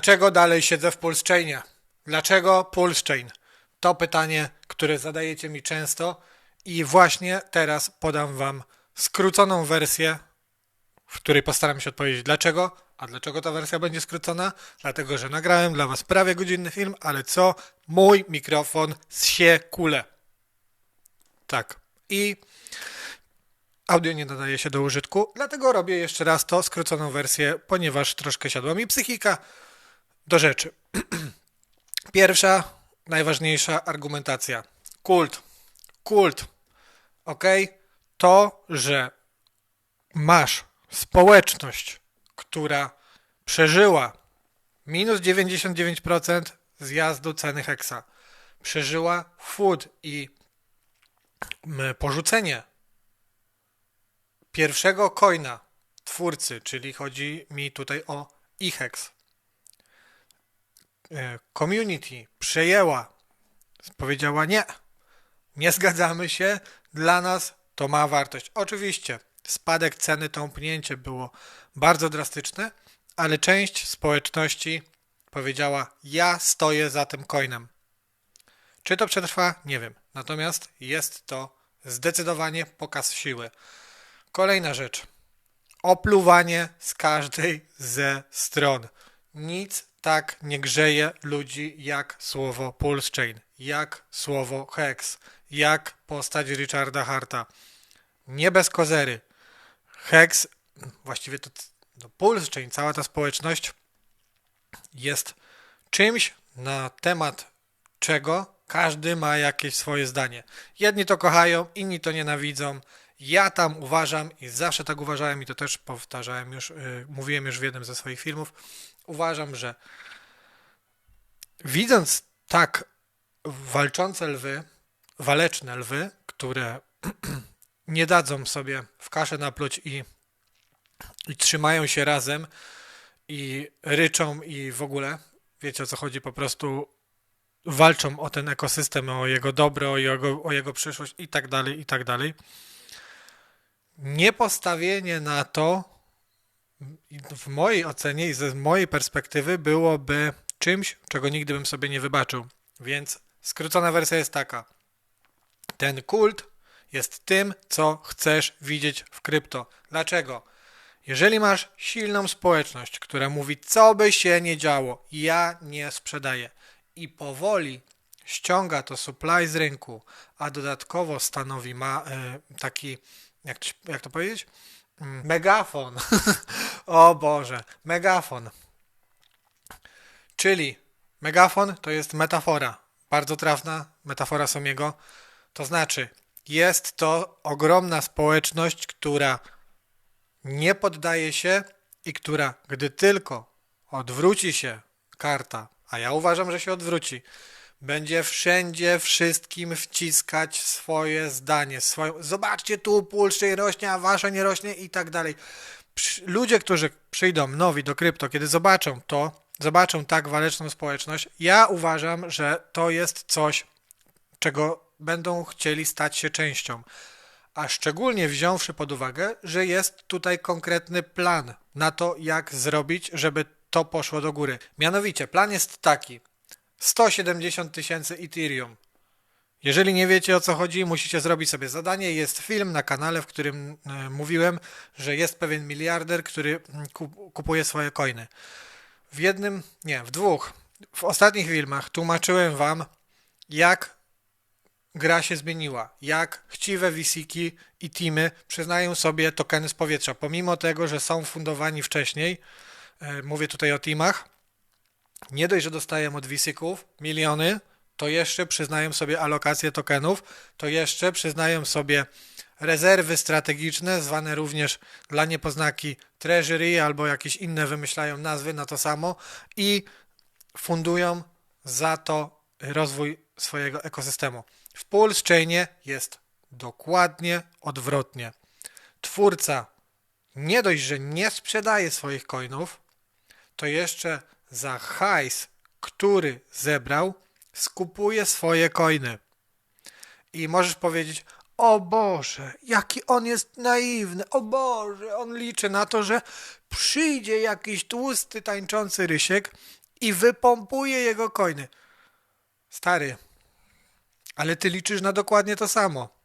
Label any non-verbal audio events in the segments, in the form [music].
Dlaczego dalej siedzę w Pulse Dlaczego Pulse Chain? To pytanie, które zadajecie mi często i właśnie teraz podam wam skróconą wersję, w której postaram się odpowiedzieć dlaczego. A dlaczego ta wersja będzie skrócona? Dlatego, że nagrałem dla was prawie godzinny film, ale co? Mój mikrofon się kule. Tak. I audio nie nadaje się do użytku, dlatego robię jeszcze raz to skróconą wersję, ponieważ troszkę siadła mi psychika do rzeczy. [clears throat] Pierwsza, najważniejsza argumentacja. Kult. Kult. Ok? To, że masz społeczność, która przeżyła minus 99% zjazdu ceny heksa, przeżyła food i porzucenie pierwszego coina twórcy, czyli chodzi mi tutaj o iHex. E, community przejęła, powiedziała nie, nie zgadzamy się, dla nas to ma wartość. Oczywiście spadek ceny, tąpnięcie było bardzo drastyczne, ale część społeczności powiedziała ja stoję za tym coinem. Czy to przetrwa? Nie wiem. Natomiast jest to zdecydowanie pokaz siły. Kolejna rzecz. Opluwanie z każdej ze stron. Nic tak nie grzeje ludzi jak słowo Pulse Chain, jak słowo Hex, jak postać Richarda Harta. Nie bez kozery. Hex, właściwie to, to Pulse Chain, cała ta społeczność jest czymś na temat czego każdy ma jakieś swoje zdanie. Jedni to kochają, inni to nienawidzą. Ja tam uważam i zawsze tak uważałem i to też powtarzałem już, yy, mówiłem już w jednym ze swoich filmów. Uważam, że widząc tak walczące lwy, waleczne lwy, które [clears throat] nie dadzą sobie w kaszę napluć i, i trzymają się razem i ryczą i w ogóle, wiecie o co chodzi, po prostu walczą o ten ekosystem, o jego dobro, o jego, o jego przyszłość i tak dalej, i tak dalej. Niepostawienie na to w mojej ocenie i ze mojej perspektywy byłoby czymś, czego nigdy bym sobie nie wybaczył. Więc skrócona wersja jest taka. Ten kult jest tym, co chcesz widzieć w krypto. Dlaczego? Jeżeli masz silną społeczność, która mówi, co by się nie działo, ja nie sprzedaję, i powoli ściąga to supply z rynku, a dodatkowo stanowi ma e, taki, jak, jak to powiedzieć? Mm, megafon. [laughs] o Boże, megafon. Czyli megafon to jest metafora, bardzo trafna metafora Somiego. To znaczy, jest to ogromna społeczność, która nie poddaje się i która, gdy tylko odwróci się karta a ja uważam, że się odwróci. Będzie wszędzie wszystkim wciskać swoje zdanie. Swoją... Zobaczcie tu, pulszcze rośnie, a wasza nie rośnie i tak dalej. Ludzie, którzy przyjdą nowi do krypto, kiedy zobaczą to, zobaczą tak waleczną społeczność, ja uważam, że to jest coś, czego będą chcieli stać się częścią. A szczególnie wziąwszy pod uwagę, że jest tutaj konkretny plan na to, jak zrobić, żeby to poszło do góry. Mianowicie, plan jest taki. 170 tysięcy Ethereum. Jeżeli nie wiecie o co chodzi, musicie zrobić sobie zadanie. Jest film na kanale, w którym e, mówiłem, że jest pewien miliarder, który mm, kupuje swoje coiny. W jednym, nie, w dwóch, w ostatnich filmach tłumaczyłem wam, jak gra się zmieniła, jak chciwe visiki i teamy przyznają sobie tokeny z powietrza, pomimo tego, że są fundowani wcześniej, E, mówię tutaj o teamach, nie dość, że dostają od wisików miliony, to jeszcze przyznają sobie alokację tokenów, to jeszcze przyznają sobie rezerwy strategiczne, zwane również dla niepoznaki treasury albo jakieś inne wymyślają nazwy na to samo i fundują za to rozwój swojego ekosystemu. W Pulse Chainie jest dokładnie odwrotnie. Twórca nie dość, że nie sprzedaje swoich coinów, to jeszcze za hajs, który zebrał, skupuje swoje coiny. I możesz powiedzieć, o Boże, jaki on jest naiwny, o Boże, on liczy na to, że przyjdzie jakiś tłusty, tańczący rysiek i wypompuje jego coiny. Stary, ale ty liczysz na dokładnie to samo.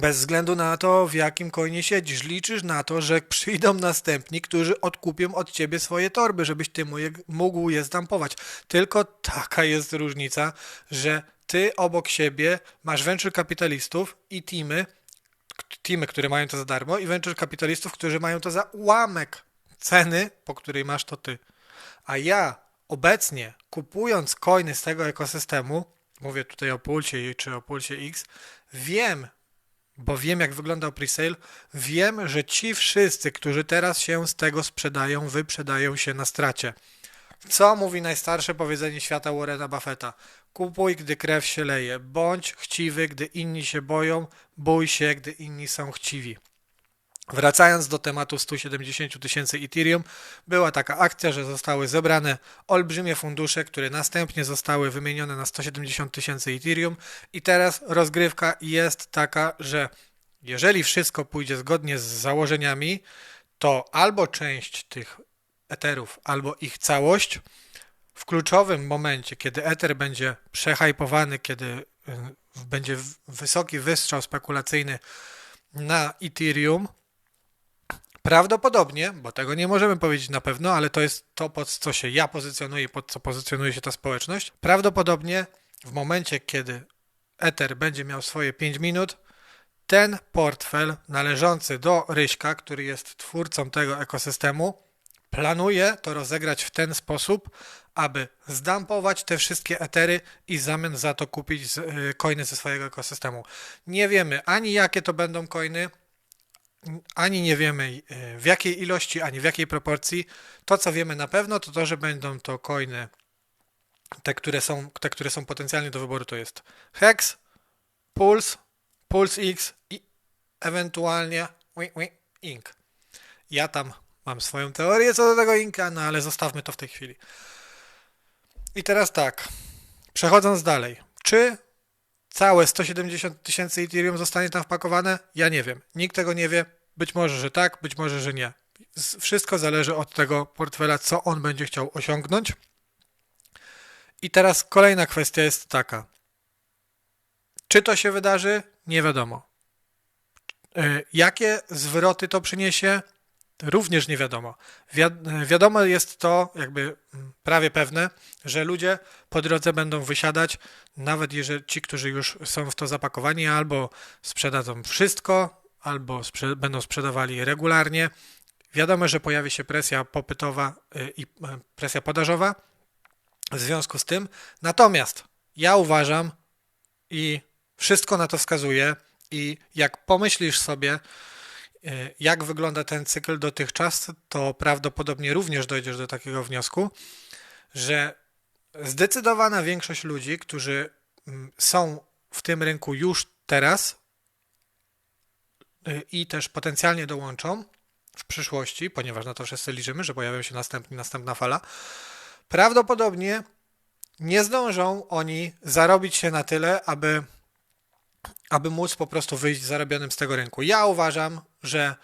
Bez względu na to, w jakim coinie siedzisz, liczysz na to, że przyjdą następni, którzy odkupią od ciebie swoje torby, żebyś ty mógł je zdampować. Tylko taka jest różnica, że ty obok siebie masz venture kapitalistów i teamy, teamy, które mają to za darmo i venture kapitalistów, którzy mają to za ułamek ceny, po której masz to ty. A ja obecnie kupując coiny z tego ekosystemu, mówię tutaj o Pulsie czy o Pulsie X, wiem, bo wiem jak wyglądał presale, wiem, że ci wszyscy, którzy teraz się z tego sprzedają, wyprzedają się na stracie. Co mówi najstarsze powiedzenie świata Warrena Buffetta? Kupuj, gdy krew się leje. Bądź chciwy, gdy inni się boją. Bój się, gdy inni są chciwi. Wracając do tematu 170 tysięcy Ethereum, była taka akcja, że zostały zebrane olbrzymie fundusze, które następnie zostały wymienione na 170 tysięcy Ethereum. I teraz rozgrywka jest taka, że jeżeli wszystko pójdzie zgodnie z założeniami, to albo część tych Etherów, albo ich całość w kluczowym momencie, kiedy Ether będzie przehypowany, kiedy y, będzie wysoki wystrzał spekulacyjny na Ethereum, Prawdopodobnie, bo tego nie możemy powiedzieć na pewno, ale to jest to, pod co się ja pozycjonuję, pod co pozycjonuje się ta społeczność. Prawdopodobnie w momencie, kiedy Ether będzie miał swoje 5 minut, ten portfel należący do Ryśka, który jest twórcą tego ekosystemu, planuje to rozegrać w ten sposób, aby zdampować te wszystkie etery i w zamian za to kupić y, coiny ze swojego ekosystemu. Nie wiemy ani jakie to będą coiny, ani nie wiemy e, w jakiej ilości, ani w jakiej proporcji. To, co wiemy na pewno, to to, że będą to coiny, te, które są, te, które są potencjalnie do wyboru, to jest Hex, Pulse, Pulse X i ewentualnie Ink. Ja tam mam swoją teorię co do tego Inka, no ale zostawmy to w tej chwili. I teraz tak, przechodząc dalej. Czy całe 170 tysięcy Ethereum zostanie tam wpakowane? Ja nie wiem. Nikt tego nie wie. Być może, że tak, być może, że nie. Wszystko zależy od tego portfela, co on będzie chciał osiągnąć. I teraz kolejna kwestia jest taka. Czy to się wydarzy? Nie wiadomo. E, jakie zwroty to przyniesie? Również nie wiadomo. Wi- wiadomo jest to, jakby mm, prawie pewne, że ludzie po drodze będą wysiadać, nawet jeżeli ci, którzy już są w to zapakowani, albo sprzedadzą wszystko, albo sprze- będą sprzedawali regularnie. Wiadomo, że pojawi się presja popytowa y, i y, presja podażowa w związku z tym. Natomiast ja uważam i wszystko na to wskazuje, i jak pomyślisz sobie, jak wygląda ten cykl dotychczas, to prawdopodobnie również dojdziesz do takiego wniosku, że zdecydowana większość ludzi, którzy mm, są w tym rynku już teraz e, i też potencjalnie dołączą w przyszłości, ponieważ na to wszyscy liczymy, że pojawią się następni, następna fala, prawdopodobnie nie zdążą oni zarobić się na tyle, aby aby móc po prostu wyjść zarobionym z tego rynku. Ja uważam, że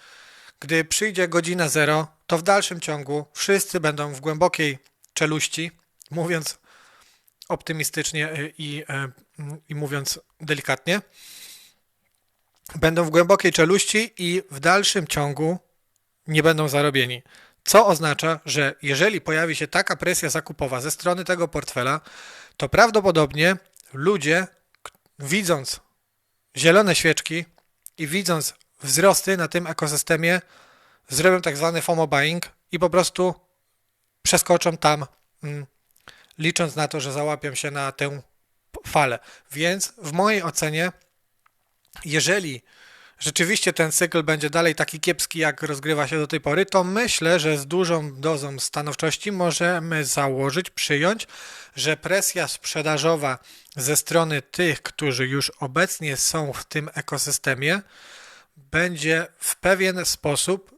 gdy przyjdzie godzina zero, to w dalszym ciągu wszyscy będą w głębokiej czeluści, mówiąc optymistycznie i, i mówiąc delikatnie, będą w głębokiej czeluści i w dalszym ciągu nie będą zarobieni. Co oznacza, że jeżeli pojawi się taka presja zakupowa ze strony tego portfela, to prawdopodobnie ludzie, widząc zielone świeczki i widząc wzrosty na tym ekosystemie, zrobią tak zwany FOMO buying i po prostu przeskoczą tam, mm, licząc na to, że załapią się na tę falę. Więc w mojej ocenie, jeżeli rzeczywiście ten cykl będzie dalej taki kiepski, jak rozgrywa się do tej pory, to myślę, że z dużą dozą stanowczości możemy założyć, przyjąć, że presja sprzedażowa ze strony tych, którzy już obecnie są w tym ekosystemie, będzie w pewien sposób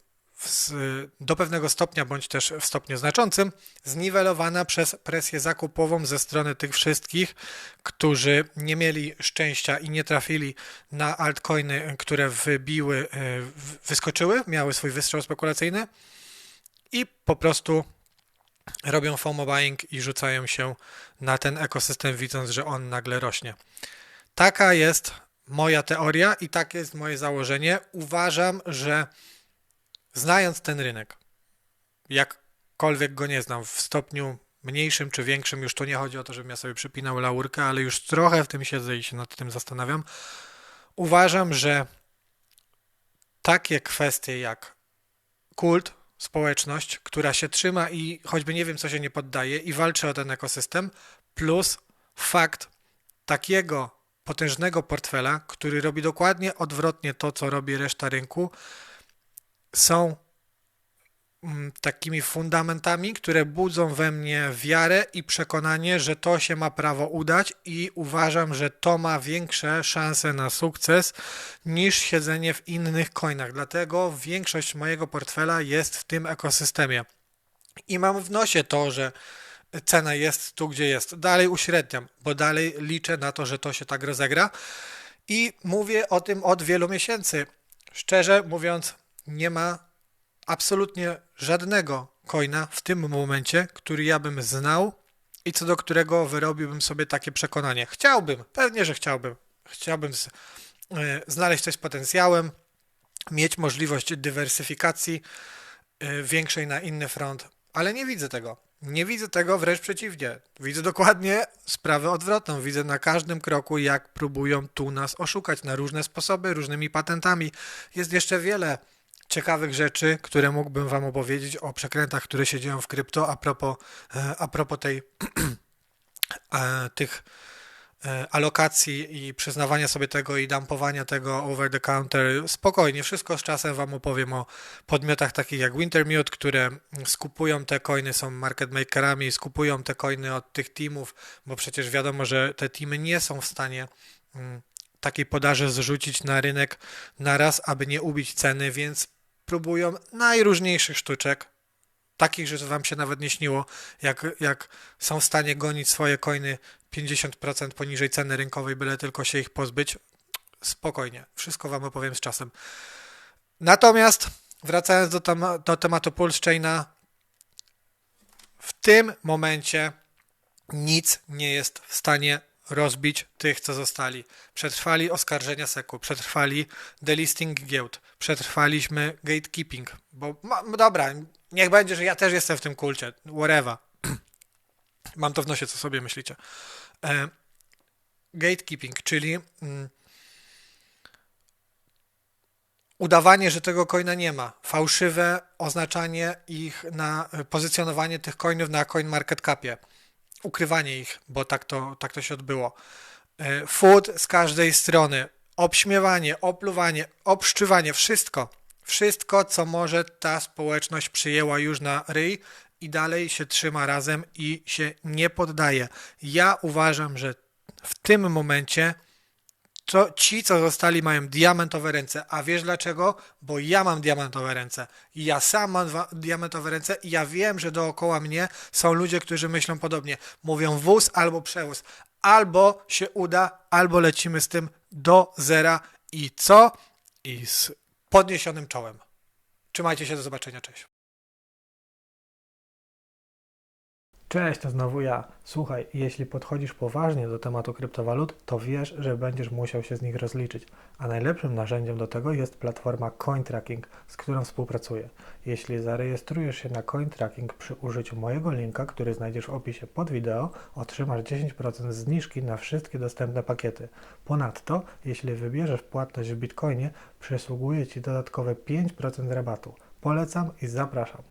do pewnego stopnia, bądź też w stopniu znaczącym, zniwelowana przez presję zakupową ze strony tych wszystkich, którzy nie mieli szczęścia i nie trafili na altcoiny, które wybiły, e, wyskoczyły, miały swój wystrzał spekulacyjny i po prostu robią FOMO buying i rzucają się na ten ekosystem, widząc, że on nagle rośnie. Taka jest moja teoria i takie jest moje założenie. Uważam, że znając ten rynek, jakkolwiek go nie znam, w stopniu mniejszym czy większym, już tu nie chodzi o to, żebym ja sobie przypinał laurkę, ale już trochę w tym siedzę i się nad tym zastanawiam. Uważam, że takie kwestie jak kult, społeczność, która się trzyma i choćby nie wiem, co się nie poddaje i walczy o ten ekosystem, plus fakt takiego potężnego portfela, który robi dokładnie odwrotnie to, co robi reszta rynku, są mm, takimi fundamentami, które budzą we mnie wiarę i przekonanie, że to się ma prawo udać i uważam, że to ma większe szanse na sukces niż siedzenie w innych coinach. Dlatego większość mojego portfela jest w tym ekosystemie. I mam w nosie to, że cena jest tu, gdzie jest. Dalej uśredniam, bo dalej liczę na to, że to się tak rozegra. I mówię o tym od wielu miesięcy. Szczerze mówiąc, nie ma absolutnie żadnego coina w tym momencie, który ja bym znał i co do którego wyrobiłbym sobie takie przekonanie. Chciałbym, pewnie, że chciałbym. Chciałbym z, y, znaleźć coś z potencjałem, mieć możliwość dywersyfikacji y, większej na inny front, ale nie widzę tego. Nie widzę tego, wręcz przeciwnie. Widzę dokładnie sprawę odwrotną. Widzę na każdym kroku, jak próbują tu nas oszukać na różne sposoby, różnymi patentami. Jest jeszcze wiele ciekawych rzeczy, które mógłbym Wam opowiedzieć o przekrętach, które się dzieją w krypto a propos, e, a propos tej, [clears throat] e, tych e, alokacji i przyznawania sobie tego i dumpowania tego over the counter. Spokojnie, wszystko z czasem Wam opowiem o podmiotach takich jak Wintermute, które skupują te coiny, są market makerami, skupują te coiny od tych teamów, bo przecież wiadomo, że te teamy nie są w stanie mm, takiej podaży zrzucić na rynek na raz, aby nie ubić ceny, więc próbują najróżniejszych sztuczek, takich, że wam się nawet nie śniło, jak, jak są w stanie gonić swoje coiny 50% poniżej ceny rynkowej, byle tylko się ich pozbyć. Spokojnie, wszystko wam opowiem z czasem. Natomiast wracając do, tem do tematu Pulse Chaina, w tym momencie nic nie jest w stanie rozbić tych, co zostali. Przetrwali oskarżenia SEC-u, przetrwali delisting giełd, przetrwaliśmy gatekeeping, bo no dobra, niech będzie, że ja też jestem w tym kulcie, whatever. [clears throat] Mam to w nosie, co sobie myślicie. E, gatekeeping, czyli mm, udawanie, że tego coina nie ma, fałszywe oznaczanie ich na pozycjonowanie tych coinów na coin market capie ukrywanie ich, bo tak to, tak to się odbyło. E, food z każdej strony, obśmiewanie, opluwanie, obszczywanie, wszystko. Wszystko, co może ta społeczność przyjęła już na ryj i dalej się trzyma razem i się nie poddaje. Ja uważam, że w tym momencie to ci, co zostali, mają diamentowe ręce. A wiesz dlaczego? Bo ja mam diamentowe ręce. Ja sam mam diamentowe ręce i ja wiem, że dookoła mnie są ludzie, którzy myślą podobnie. Mówią wóz albo przewóz. Albo się uda, albo lecimy z tym do zera. I co? I z podniesionym czołem. Trzymajcie się, do zobaczenia, cześć. Cześć, to znowu ja. Słuchaj, jeśli podchodzisz poważnie do tematu kryptowalut, to wiesz, że będziesz musiał się z nich rozliczyć, a najlepszym narzędziem do tego jest platforma CoinTracking, z którą współpracuję. Jeśli zarejestrujesz się na CoinTracking przy użyciu mojego linka, który znajdziesz w opisie pod wideo, otrzymasz 10% zniżki na wszystkie dostępne pakiety. Ponadto, jeśli wybierzesz płatność w Bitcoinie, przysługuje Ci dodatkowe 5% rabatu. Polecam i zapraszam.